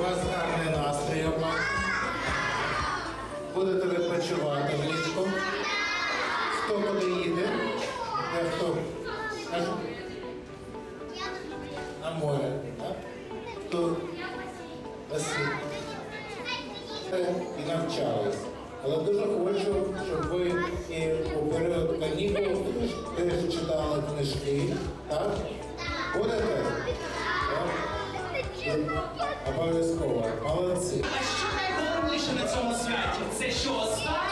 у вас гарний настрій обман. Будете відпочивати ліжку. Хто куди їде? Де хто? На море. так? Хто? Василь. Е, і навчались. Але дуже хочу, щоб ви і у період канікул теж читали книжки. Так? Будете? Обов'язково. Молодці. А що найголовніше на цьому святі? Це що останнє?